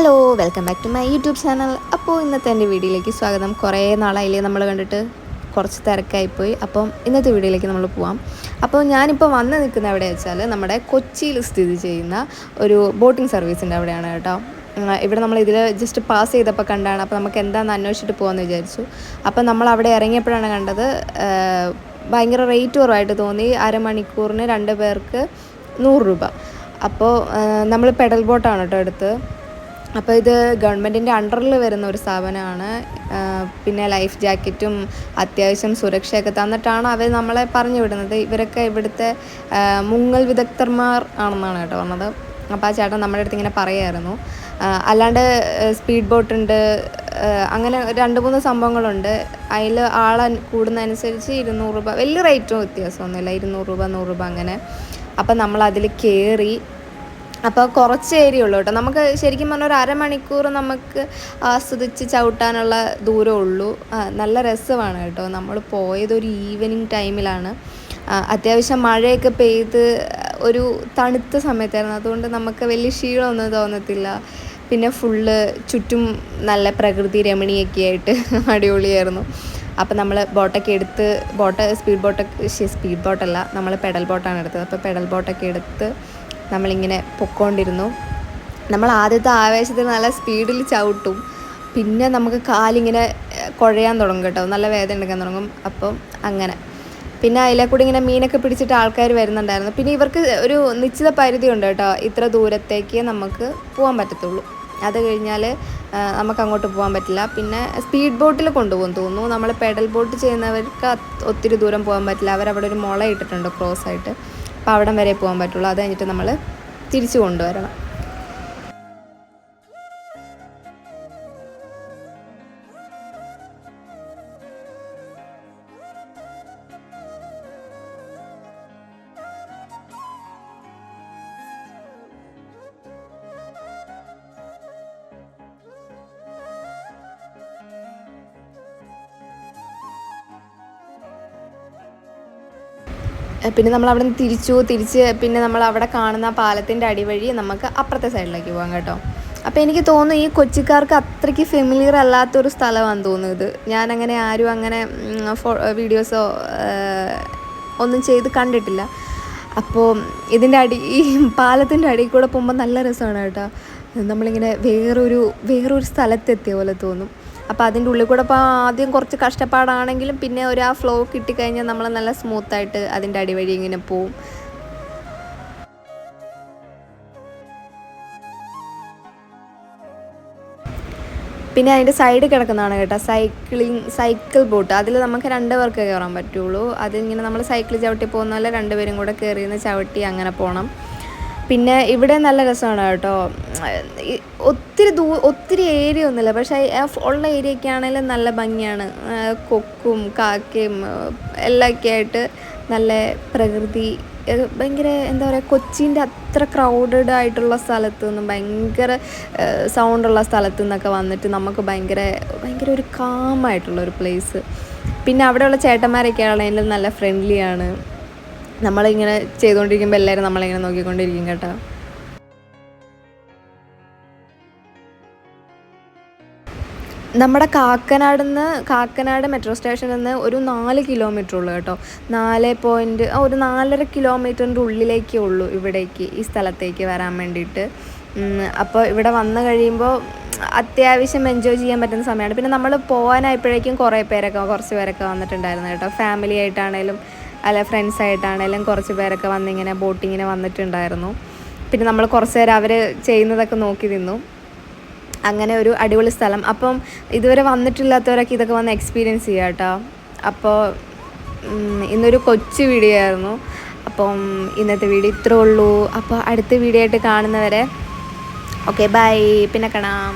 Hello welcome back to my YouTube channel അപ്പോൾ ഇന്നത്തെ എന്റെ വീഡിയോയിലേക്ക് സ്വാഗതം. കുറേ നാളായില്ലേ നമ്മൾ കണ്ടിട്ട്. കുറച്ച് തിരക്കായിപ്പോയി. അപ്പം ഇന്നത്തെ വീഡിയോയിലേക്ക് നമ്മൾ പോവാം. അപ്പോൾ ഞാനിപ്പോൾ വന്ന് നിൽക്കുന്ന എവിടെ വെച്ചാൽ നമ്മുടെ കൊച്ചിയിൽ സ്ഥിതി ചെയ്യുന്ന ഒരു ബോട്ടിംഗ് സർവീസിന്റെ അവിടെയാണ് കേട്ടോ. ഇവിടെ നമ്മൾ ഇതിൽ ജസ്റ്റ് പാസ് ചെയ്തപ്പോൾ കണ്ടാണ്. അപ്പോൾ നമുക്ക് എന്താണെന്ന് അന്വേഷിച്ചിട്ട് പോകാമെന്ന് വിചാരിച്ചു. അപ്പോൾ നമ്മൾ അവിടെ ഇറങ്ങിയപ്പോഴാണ് കണ്ടത് ഭയങ്കര റേറ്റ് കുറവായിട്ട് തോന്നി. അരമണിക്കൂറിന് രണ്ട് പേർക്ക് നൂറ് രൂപ. അപ്പോൾ നമ്മൾ പെഡൽ ബോട്ടാണ് കേട്ടോ എടുത്ത്. അപ്പോൾ ഇത് ഗവൺമെന്റിന്റെ അണ്ടറിൽ വരുന്ന ഒരു സ്ഥാപനമാണ്. പിന്നെ ലൈഫ് ജാക്കറ്റും അത്യാവശ്യം സുരക്ഷയൊക്കെ തന്നിട്ടാണ് അവർ നമ്മളെ പറഞ്ഞു വിടുന്നത്. ഇവരൊക്കെ ഇവിടുത്തെ മുങ്ങൽ വിദഗ്ധന്മാർ ആണെന്നാണ് കേട്ടോ പറഞ്ഞത്. അപ്പോൾ ആ ചേട്ടൻ നമ്മുടെ അടുത്ത് ഇങ്ങനെ പറയായിരുന്നു. അല്ലാണ്ട് സ്പീഡ് ബോട്ട് ഉണ്ട് അങ്ങനെ രണ്ട് മൂന്ന് സംഭവങ്ങളുണ്ട്. അതിൽ ആളെ കൂടുന്നതനുസരിച്ച് ഇരുന്നൂറ് രൂപ വലിയ റേറ്റും വ്യത്യാസമൊന്നുമില്ല. ഇരുന്നൂറ് രൂപ നൂറ് രൂപ അങ്ങനെ. അപ്പം നമ്മൾ അതിൽ കയറി അപ്പോൾ കുറച്ച് ഏരിയ ഉള്ളൂ കേട്ടോ. നമുക്ക് ശരിക്കും പറഞ്ഞാൽ ഒരു അരമണിക്കൂർ നമുക്ക് ആസ്വദിച്ച് ചവിട്ടാനുള്ള ദൂരം ഉള്ളൂ. നല്ല രസമാണ് കേട്ടോ. നമ്മൾ പോയത് ഒരു ഈവനിങ് ടൈമിലാണ് അത്യാവശ്യം മഴയൊക്കെ പെയ്ത് ഒരു തണുത്ത സമയത്തായിരുന്നു. അതുകൊണ്ട് നമുക്ക് വലിയ ക്ഷീണമൊന്നും തോന്നത്തില്ല. പിന്നെ ഫുള്ള് ചുറ്റും നല്ല പ്രകൃതി രമണീയൊക്കെ ആയിട്ട് അടിപൊളിയായിരുന്നു. അപ്പോൾ നമ്മൾ ബോട്ടൊക്കെ എടുത്ത് ബോട്ട് സ്പീഡ് ബോട്ടൊക്കെ സ്പീഡ് ബോട്ടല്ല നമ്മൾ പെഡൽ ബോട്ടാണ് എടുത്തത്. അപ്പോൾ പെഡൽ ബോട്ടൊക്കെ എടുത്ത് നമ്മളിങ്ങനെ പൊക്കോണ്ടിരുന്നു. നമ്മൾ ആദ്യത്തെ ആവേശത്തിൽ നല്ല സ്പീഡിൽ ചവിട്ടും. പിന്നെ നമുക്ക് കാലിങ്ങനെ കുഴയാൻ തുടങ്ങും കേട്ടോ. നല്ല വേദന എടുക്കാൻ തുടങ്ങും. അപ്പം അങ്ങനെ. പിന്നെ അതിലെ കൂടി ഇങ്ങനെ മീനൊക്കെ പിടിച്ചിട്ട് ആൾക്കാർ വരുന്നുണ്ടായിരുന്നു. പിന്നെ ഇവർക്ക് ഒരു നിശ്ചിത പരിധി ഉണ്ട് കേട്ടോ. ഇത്ര ദൂരത്തേക്ക് നമുക്ക് പോകാൻ പറ്റത്തുള്ളൂ. അത് കഴിഞ്ഞാൽ നമുക്ക് അങ്ങോട്ട് പോകാൻ പറ്റില്ല. പിന്നെ സ്പീഡ് ബോട്ടിൽ കൊണ്ടുപോകും തോന്നുന്നു. നമ്മൾ പെഡൽ ബോട്ട് ചെയ്യുന്നവർക്ക് ഒത്തിരി ദൂരം പോകാൻ പറ്റില്ല. അവരവിടെ ഒരു മുള ഇട്ടിട്ടുണ്ട് ക്രോസ് ആയിട്ട്. അപ്പോൾ അവിടം വരെ പോകാൻ പറ്റുള്ളൂ. അത് കഴിഞ്ഞിട്ട് നമ്മൾ തിരിച്ചു കൊണ്ടുവരണം. പിന്നെ നമ്മൾ അവിടെ നിന്ന് തിരിച്ചു തിരിച്ച് പിന്നെ നമ്മൾ അവിടെ കാണുന്ന പാലത്തിന്റെ അടിവഴി നമുക്ക് അപ്പുറത്തെ സൈഡിലേക്ക് പോകാം കേട്ടോ. അപ്പോൾ എനിക്ക് തോന്നുന്നു ഈ കൊച്ചിക്കാർക്ക് അത്രയ്ക്ക് ഫെമിലിയർ അല്ലാത്തൊരു സ്ഥലമാണെന്ന് തോന്നുന്നു ഇത്. ഞാനങ്ങനെ ആരും അങ്ങനെ ഫോ വീഡിയോസോ ഒന്നും ചെയ്ത് കണ്ടിട്ടില്ല. അപ്പോൾ ഇതിന്റെ അടി ഈ പാലത്തിന്റെ അടിയിൽ കൂടെ പോകുമ്പോൾ നല്ല രസമാണ് കേട്ടോ. നമ്മളിങ്ങനെ വേറൊരു വേറൊരു സ്ഥലത്തെത്തിയ പോലെ തോന്നും. അപ്പോൾ അതിന്റെ ഉള്ളിൽ കൂടെ ഇപ്പോൾ ആദ്യം കുറച്ച് കഷ്ടപ്പാടാണെങ്കിലും പിന്നെ ഒരു ആ ഫ്ലോ കിട്ടിക്കഴിഞ്ഞാൽ നമ്മൾ നല്ല സ്മൂത്തായിട്ട് അതിന്റെ അടിവഴി ഇങ്ങനെ പോവും. പിന്നെ അതിന്റെ സൈഡിൽ കിടക്കുന്നതാണ് കേട്ടോ. സൈക്ലിംഗ് സൈക്കിൾ ബോട്ട് അതിൽ നമുക്ക് രണ്ട് പേർക്ക് കയറാൻ പറ്റുള്ളൂ. അതിങ്ങനെ നമ്മൾ സൈക്കിൾ ചവിട്ടി പോകുന്ന പോലെ രണ്ടുപേരും കൂടെ കയറിയെന്ന് ചവിട്ടി അങ്ങനെ പോകണം പിന്നെ ഇവിടെ നല്ല രസമാണ് കേട്ടോ. ഒത്തിരി ദൂ ഒത്തിരി ഏരിയ ഒന്നുമില്ല. പക്ഷേ ഉള്ള ഏരിയയൊക്കെ ആണെങ്കിലും നല്ല ഭംഗിയാണ്. കൊക്കും കാക്കയും എല്ലാമൊക്കെ ആയിട്ട് നല്ല പ്രകൃതി ഭയങ്കര എന്താ പറയുക കൊച്ചീന്റെ അത്ര ക്രൗഡഡ് ആയിട്ടുള്ള സ്ഥലത്തു നിന്നും ഭയങ്കര സൗണ്ടുള്ള സ്ഥലത്തു നിന്നൊക്കെ വന്നിട്ട് നമുക്ക് ഭയങ്കര ഭയങ്കര ഒരു കാമായിട്ടുള്ള ഒരു പ്ലേസ് പിന്നെ അവിടെയുള്ള ചേട്ടന്മാരൊക്കെ ആണെങ്കിലും നല്ല ഫ്രണ്ട്ലിയാണ് നമ്മളിങ്ങനെ ചെയ്തുകൊണ്ടിരിക്കുമ്പോൾ എല്ലാവരും നമ്മളിങ്ങനെ നോക്കിക്കൊണ്ടിരിക്കും കേട്ടോ. നമ്മുടെ കാക്കനാട് നിന്ന് കാക്കനാട് മെട്രോ സ്റ്റേഷനിൽ നിന്ന് ഒരു നാല് കിലോമീറ്റർ ഉള്ളു കേട്ടോ. നാല് പോയിന്റ് ഒരു നാലര കിലോമീറ്ററിന്റെ ഉള്ളിലേക്കേ ഉള്ളൂ ഇവിടേക്ക് ഈ സ്ഥലത്തേക്ക് വരാൻ വേണ്ടിയിട്ട്. അപ്പോൾ ഇവിടെ വന്നു കഴിയുമ്പോൾ അത്യാവശ്യം എൻജോയ് ചെയ്യാൻ പറ്റുന്ന സമയമാണ്. പിന്നെ നമ്മൾ പോകാനായപ്പോഴേക്കും കുറേ പേരൊക്കെ കുറച്ച് പേരൊക്കെ വന്നിട്ടുണ്ടായിരുന്നു കേട്ടോ. ഫാമിലി ആയിട്ടാണേലും അല്ല ഫ്രണ്ട്സ് ആയിട്ടാണേലും കുറച്ച് പേരൊക്കെ വന്നിങ്ങനെ ബോട്ടിങ്ങിന് വന്നിട്ടുണ്ടായിരുന്നു. പിന്നെ നമ്മൾ കുറച്ച് നേരം അവർ ചെയ്യുന്നതൊക്കെ നോക്കി നിന്നു. അങ്ങനെ ഒരു അടിപൊളി സ്ഥലം. അപ്പം ഇതുവരെ വന്നിട്ടില്ലാത്തവരൊക്കെ ഇതൊക്കെ വന്ന് എക്സ്പീരിയൻസ് ചെയ്യുക കേട്ടോ. അപ്പോൾ ഇന്നൊരു കൊച്ചു വീഡിയോ ആയിരുന്നു. അപ്പം ഇന്നത്തെ വീഡിയോ ഇത്രേ ഉള്ളൂ. അപ്പോൾ അടുത്ത വീഡിയോ ആയിട്ട് കാണുന്നവരെ ഓക്കെ ബൈ പിന്നെ കാണാം.